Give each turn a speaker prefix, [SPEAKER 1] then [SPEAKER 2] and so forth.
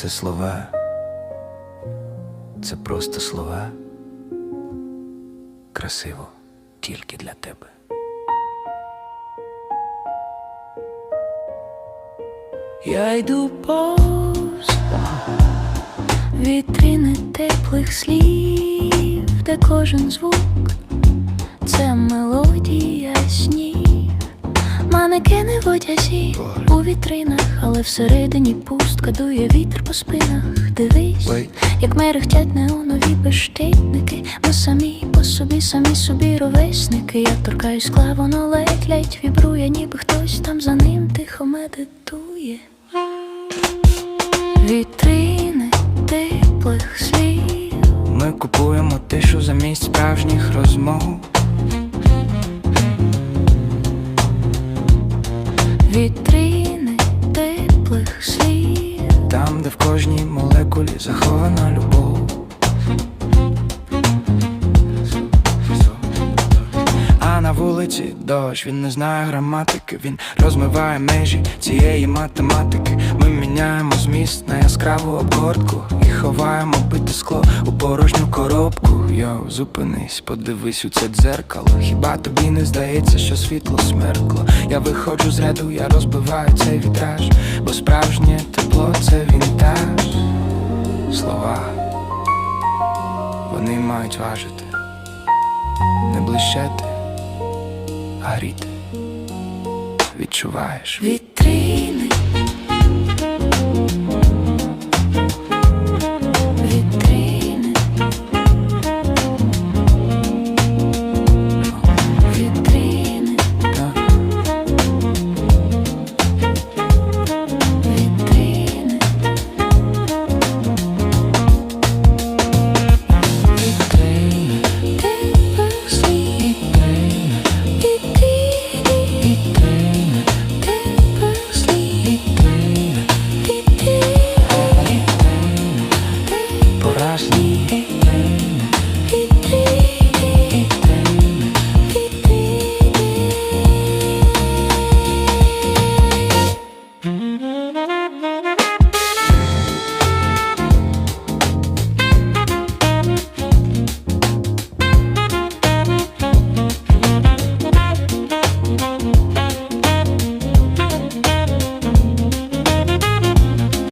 [SPEAKER 1] Це слова, це просто слова. Красиво тільки для тебе.
[SPEAKER 2] Я йду повз вітрини теплих слів, де кожен звук це мелодія. Манекени в одязі у вітринах, але всередині пустка дує вітер по спинах. Дивись,
[SPEAKER 1] Wait.
[SPEAKER 2] як мерехтять неонові бештитники. Ми самі по собі, самі собі ровесники. Я торкаюсь скла, воно ледь-ледь вібрує, ніби хтось там за ним тихо медитує. Вітрини теплих слів.
[SPEAKER 1] Ми купуємо тишу замість справжніх розмов.
[SPEAKER 2] Вітрини теплих слів.
[SPEAKER 1] Там, де в кожній молекулі захована вулиці дощ, він не знає граматики, він розмиває межі цієї математики. Ми міняємо зміст на яскраву обгортку і ховаємо бите скло у порожню коробку. Йоу, зупинись, подивись у це дзеркало. Хіба тобі не здається, що світло смеркло? Я виходжу з ряду, я розбиваю цей вітраж, бо справжнє тепло це вінтаж. Слова вони мають важити, не блищати, а. Відчуваєш?
[SPEAKER 2] Від